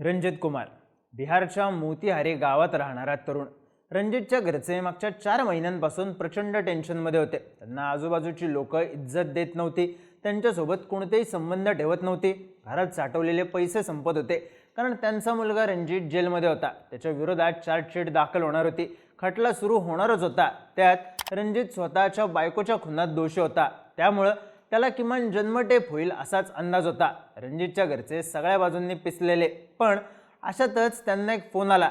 रणजित कुमार बिहारच्या मोतीहारी गावात राहणारा तरुण. रणजितच्या घरचे मागच्या चार महिन्यांपासून प्रचंड टेन्शनमध्ये होते. त्यांना आजूबाजूची लोक इज्जत देत नव्हती. त्यांच्यासोबत कोणतेही संबंध ठेवत नव्हती. घरात साठवलेले पैसे संपत होते. कारण त्यांचा मुलगा रणजित जेलमध्ये होता. त्याच्या विरोधात चार्जशीट दाखल होणार होती. खटला सुरू होणारच होता. त्यात रणजित स्वतःच्या बायकोच्या खुनात दोषी होता. त्यामुळं त्याला किमान जन्मटेप होईल असाच अंदाज होता. रणजितच्या घरचे सगळ्या बाजूंनी पिसलेले. पण अशातच त्यांना एक फोन आला.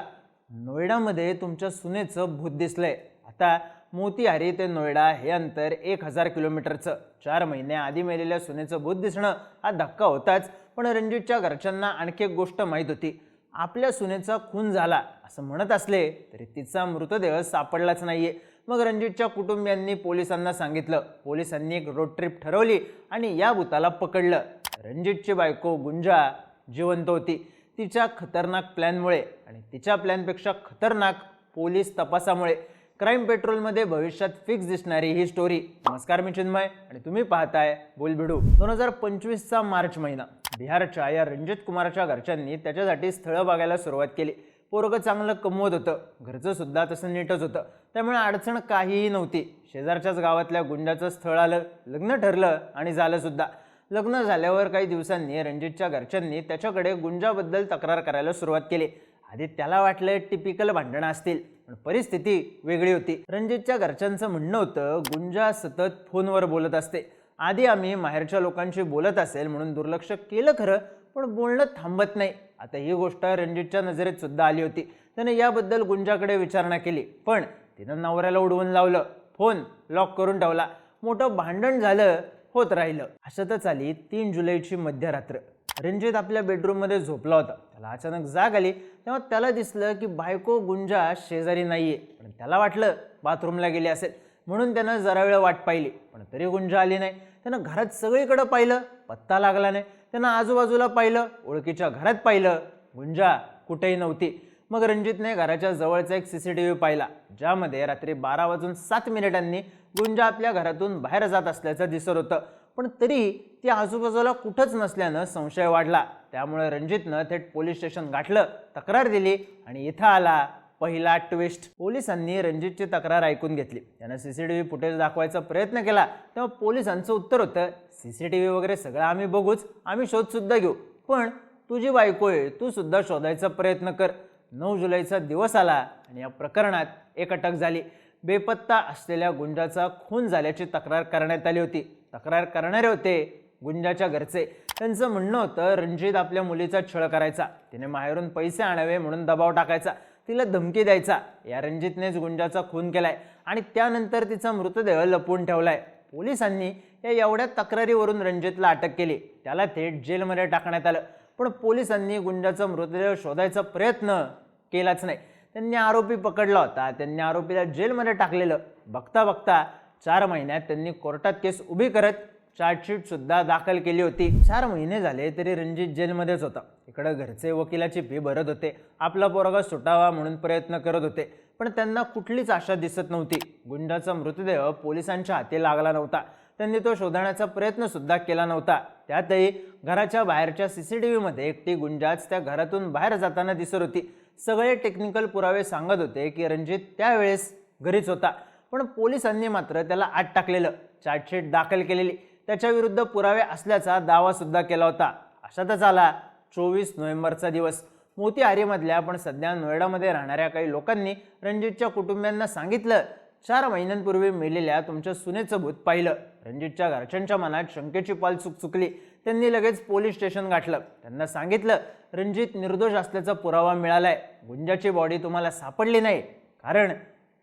नोएडामध्ये तुमच्या सुनेचं भूत दिसलंय. आता मोतीहारी ते नोएडा हे अंतर एक हजार किलोमीटरचं. चार महिने आधी मेलेल्या सुनेचं भूत दिसणं हा धक्का होताच पण रणजितच्या घरच्यांना आणखी एक गोष्ट माहीत होती. आपल्या सुनेचा खून झाला असं म्हणत असले तरी तिचा मृतदेह सापडलाच नाहीये. मग रणजितच्या कुटुंबियांनी पोलिसांना सांगितलं. पोलिसांनी एक रोड ट्रिप ठरवली आणि या भूताला पकडलं. रणजितची बायको गुंजा जिवंत होती. तिच्या खतरनाक प्लॅनमुळे आणि तिच्या प्लॅनपेक्षा खतरनाक पोलीस तपासामुळे क्राईम पेट्रोलमध्ये भविष्यात फिक्स दिसणारी ही स्टोरी नमस्कार मी चिन्मय आणि तुम्ही पाहताय बोलबिडू. दोन हजार पंचवीसचा मार्च महिना. बिहारच्या या रणजित कुमारच्या घरच्यांनी त्याच्यासाठी स्थळं बघायला सुरुवात केली. पोरगं चांगलं कमवत होतं. घरचं सुद्धा तसं नीटच होतं. त्यामुळे अडचण काहीही नव्हती. शेजारच्याच गावातल्या गुंडाचं स्थळ आलं लग्न ठरलं आणि झालं सुद्धा. लग्न झाल्यावर काही दिवसांनी रणजितच्या घरच्यांनी त्याच्याकडे गुंजाबद्दल तक्रार करायला सुरुवात केली. आधी त्याला वाटलं टिपिकल भांडणं असतील पण परिस्थिती वेगळी होती. रणजितच्या घरच्यांचं म्हणणं होतं गुंजा सतत फोनवर बोलत असते. आधी आम्ही माहेरच्या लोकांशी बोलत असेल म्हणून दुर्लक्ष केलं खरं पण बोलणं थांबत नाही. आता ही गोष्ट रणजितच्या नजरेत सुद्धा आली होती. त्याने याबद्दल गुंजाकडे विचारणा केली. पण तिनं नवऱ्याला उडवून लावलं. फोन लॉक करून ठेवला. मोठं भांडण झालं होत राहिलं. अशातच आली तीन जुलैची मध्यरात्र. रणजित आपल्या बेडरूममध्ये झोपला होता. त्याला अचानक जाग आली. तेव्हा त्याला दिसलं की बायको गुंजा शेजारी नाहीये. पण त्याला वाटलं बाथरूमला गेली असेल. म्हणून त्यानं जरा वेळ वाट पाहिली. पण तरी गुंजा आली नाही. त्यानं घरात सगळीकडं पाहिलं पत्ता लागला नाही. त्यानं आजूबाजूला पाहिलं ओळखीच्या घरात पाहिलं. गुंजा कुठेही नव्हती. मग रणजितने घराच्या जवळचा एक सी सी टी व्ही पाहिला ज्यामध्ये रात्री बारा वाजून सात मिनिटांनी गुंजा आपल्या घरातून बाहेर जात असल्याचं दिसत होतं. पण तरी ती आजूबाजूला कुठंच नसल्यानं संशय वाढला. त्यामुळे रणजितनं थेट पोलीस स्टेशन गाठलं तक्रार दिली आणि इथं आला पहिला ट्विस्ट पोलिसांनी रणजितची तक्रार ऐकून घेतली. त्यानं C C T V footage दाखवायचा प्रयत्न केला. तेव्हा पोलिसांचं उत्तर होतं सी सी टी व्ही वगैरे सगळं आम्ही बघूच. आम्ही शोधसुद्धा घेऊ. पण तुझी बायको आहे तू सुद्धा शोधायचा प्रयत्न कर. नऊ जुलैचा दिवस आला आणि या प्रकरणात एक अटक झाली. बेपत्ता असलेल्या गुंजाचा खून झाल्याची तक्रार करण्यात आली होती. तक्रार करणारे होते गुंजाच्या घरचे. त्यांचं म्हणणं होतं रणजित आपल्या मुलीचा छळ करायचा. तिने माहेरून पैसे आणावे म्हणून दबाव टाकायचा. तिला धमकी द्यायचा. या रणजितनेच गुंजाचा खून केलाय आणि त्यानंतर तिचा मृतदेह लपवून ठेवलाय. पोलिसांनी या एवढ्या तक्रारीवरून रणजितला अटक केली. त्याला थेट जेलमध्ये टाकण्यात आलं. पण पोलिसांनी गुंजाचा मृतदेह शोधायचा प्रयत्न केलाच नाही. त्यांनी आरोपी पकडला होता. त्यांनी आरोपीला जेलमध्ये टाकलेलं. बघता बघता चार महिन्यात त्यांनी कोर्टात केस उभी करत चार्जशीटसुद्धा दाखल केली होती. चार महिने झाले तरी रणजित जेलमध्येच होता. इकडं घरचे वकिलाची फी भरत होते. आपला पोरगा सुटावा म्हणून प्रयत्न करत होते. पण त्यांना कुठलीच आशा दिसत नव्हती. गुंडाचा मृतदेह पोलिसांच्या हाती लागला नव्हता. त्यांनी तो शोधण्याचा प्रयत्नसुद्धा केला नव्हता. त्यातही घराच्या बाहेरच्या सी सी टी व्हीमध्ये एकटी गुंजाच त्या घरातून बाहेर जाताना दिसत होती. सगळे टेक्निकल पुरावे सांगत होते की रणजित त्यावेळेस घरीच होता. पण पोलिसांनी मात्र त्याला आत टाकलेलं. चार्जशीट दाखल केलेली. त्याच्या विरुद्ध पुरावे असल्याचा दावासुद्धा केला होता. अशातच आला चोवीस नोव्हेंबरचा दिवस. मोतीहारीमधल्या पण सध्या नोएडामध्ये राहणाऱ्या काही लोकांनी रणजितच्या कुटुंबियांना सांगितलं. चार महिन्यांपूर्वी मेलेल्या तुमच्या सुनेचं भूत पाहिलं. रणजितच्या घरच्यांच्या मनात शंकेची पाल चुक चुकली. त्यांनी लगेच पोलीस स्टेशन गाठलं. त्यांना सांगितलं रणजित निर्दोष असल्याचा पुरावा मिळालाय. गुंजाची बॉडी तुम्हाला सापडली नाही. कारण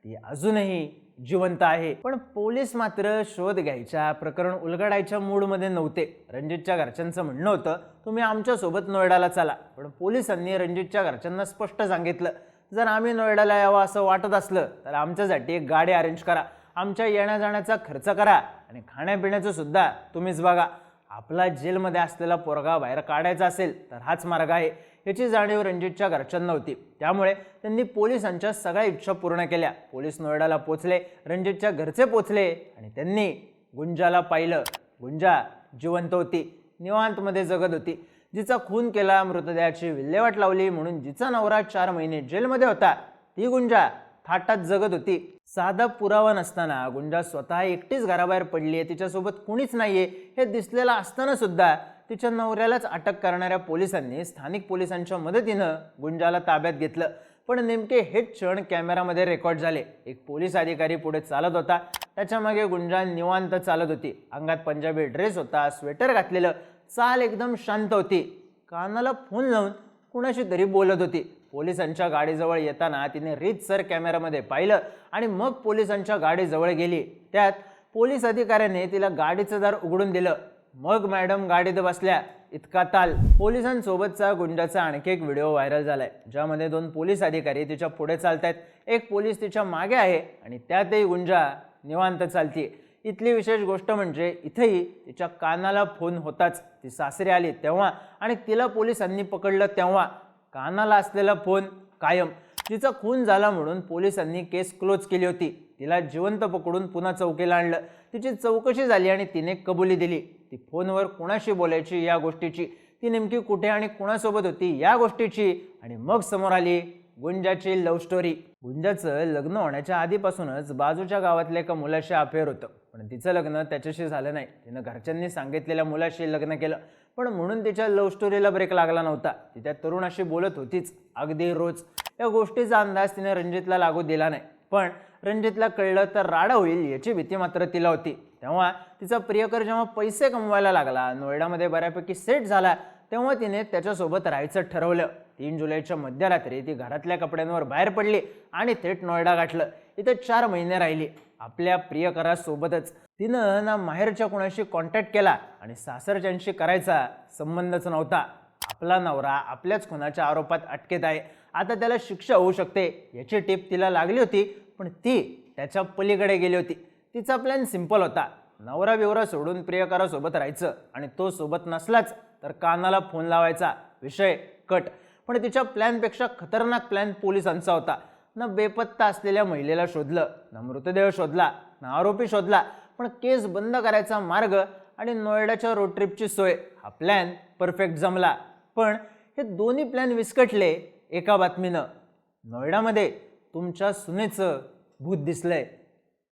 ती अजूनही जिवंत आहे. पण पोलीस मात्र शोध घ्यायच्या प्रकरण उलगडायच्या मूडमध्ये नव्हते. रणजितच्या घरच्यांचं म्हणणं होतं तुम्ही आमच्यासोबत नोएडाला चला. पण पोलिसांनी रणजितच्या घरच्यांना स्पष्ट सांगितलं जर आम्ही नोएडाला यावं असं वाटत असलं तर आमच्यासाठी एक गाडी अरेंज करा. आमच्या येण्या जाण्याचा खर्च करा आणि खाण्यापिण्याचं सुद्धा तुम्हीच बघा. आपला जेलमध्ये असलेला पोरगा बाहेर काढायचा असेल तर हाच मार्ग आहे. याची जाणीव रणजितच्या घरच्यांना होती. त्यामुळे त्यांनी पोलिसांच्या सगळ्या इच्छा पूर्ण केल्या. पोलीस नोएडाला पोचले रणजितच्या घरचे पोचले आणि त्यांनी गुंजाला पाहिलं. गुंजा जिवंत होती निवांतमध्ये जगत होती. जिचा खून केला मृतदेहाची विल्हेवाट लावली म्हणून जिचा नवरा चार महिने जेलमध्ये होता ती गुंजा थाटात जगत होती. साधा पुरावा नसताना गुंजा स्वतः एकटीच घराबाहेर पडली आहे तिच्यासोबत कुणीच नाहीये हे दिसलेलं असताना सुद्धा तिच्या नवऱ्यालाच अटक करणाऱ्या पोलिसांनी स्थानिक पोलिसांच्या मदतीनं गुंजाला ताब्यात घेतलं. पण नेमके हे क्षण कॅमेरामध्ये रेकॉर्ड झाले. एक पोलीस अधिकारी पुढे चालत होता. त्याच्यामागे गुंजा निवांत चालत होती. अंगात पंजाबी ड्रेस होता स्वेटर घातलेलं. चाल एकदम शांत होती. कानाला फोन लावून कुणाशी तरी बोलत होती. पोलिसांच्या गाडीजवळ येताना तिने रीतसर कॅमेरामध्ये पाहिलं आणि मग पोलिसांच्या गाडीजवळ गेली. त्यात पोलीस अधिकाऱ्याने तिला गाडीचं दार उघडून दिलं. मग मॅडम गाडीत बसल्या इतका ताल. पोलिसांसोबतचा गुंडाचा आणखी एक व्हिडिओ व्हायरल झालाय ज्यामध्ये दोन पोलीस अधिकारी तिच्या पुढे चालतायत. एक पोलीस तिच्यामागे आहे आणि त्यातही गुंजा निवांत चालतीये. इथली विशेष गोष्ट म्हणजे इथेही तिच्या कानाला फोन होताच. ती सासरी आली तेव्हा आणि तिला पोलिसांनी पकडलं तेव्हा. कानाला असलेला फोन कायम. तिचा खून झाला म्हणून पोलिसांनी केस क्लोज केली होती. तिला जिवंत पकडून पुन्हा चौकीला आणलं. तिची चौकशी झाली आणि तिने कबुली दिली. ती फोनवर कुणाशी बोलायची या गोष्टीची? ती नेमकी कुठे आणि कुणासोबत होती या गोष्टीची? आणि मग समोर आली गुंजाची लव्ह स्टोरी गुंजाचं लग्न होण्याच्या आधीपासूनच बाजूच्या गावातल्या एका मुलाशी अफेअर होतं. पण तिचं लग्न त्याच्याशी झालं नाही. तिनं घरच्यांनी सांगितलेल्या मुलाशी लग्न केलं. पण म्हणून तिच्या लव्ह स्टोरीला ब्रेक लागला नव्हता. ती त्या तरुणाशी बोलत होतीच अगदी रोज. या गोष्टीचा अंदाज तिने रणजितला लागू दिला नाही. पण रणजितला कळलं तर राडा होईल याची भीती मात्र तिला होती. तेव्हा तिचा प्रियकर जेव्हा पैसे कमवायला लागला नोएडामध्ये बऱ्यापैकी सेट झाला तेव्हा तिने त्याच्यासोबत राहायचं ठरवलं. तीन जुलैच्या मध्यरात्री ती घरातल्या कपड्यांवर बाहेर पडली आणि थेट नोएडा गाठलं. इथं चार महिने राहिली आपल्या प्रियकरासोबतच. तिनं ना माहेरच्या कुणाशी कॉन्टॅक्ट केला आणि सासरच्यांशी करायचा संबंधच नव्हता. आपला नवरा आपल्याच खुनाच्या आरोपात अटकेत आहे. आता त्याला शिक्षा होऊ शकते याची टीप तिला लागली होती पण ती त्याच्या पलीकडे गेली होती. तिचा प्लॅन सिंपल होता. नवरा बिवरा सोडून प्रियकरासोबत राहायचं आणि तो सोबत नसलाच तर कानाला फोन लावायचा. विषय कट. पण तिच्या प्लॅनपेक्षा खतरनाक प्लॅन पोलिसांचा होता. न बेपत्ता असलेल्या महिलेला शोधलं न मृतदेह शोधला न आरोपी शोधला पण केस बंद करायचा मार्ग आणि नोएडाच्या रोड ट्रिपची सोय हा प्लॅन परफेक्ट जमला. पण हे दोन्ही प्लॅन विस्कटले एका बातमीनं. नोएडामध्ये तुमच्या सुनेचं भूत दिसलंय.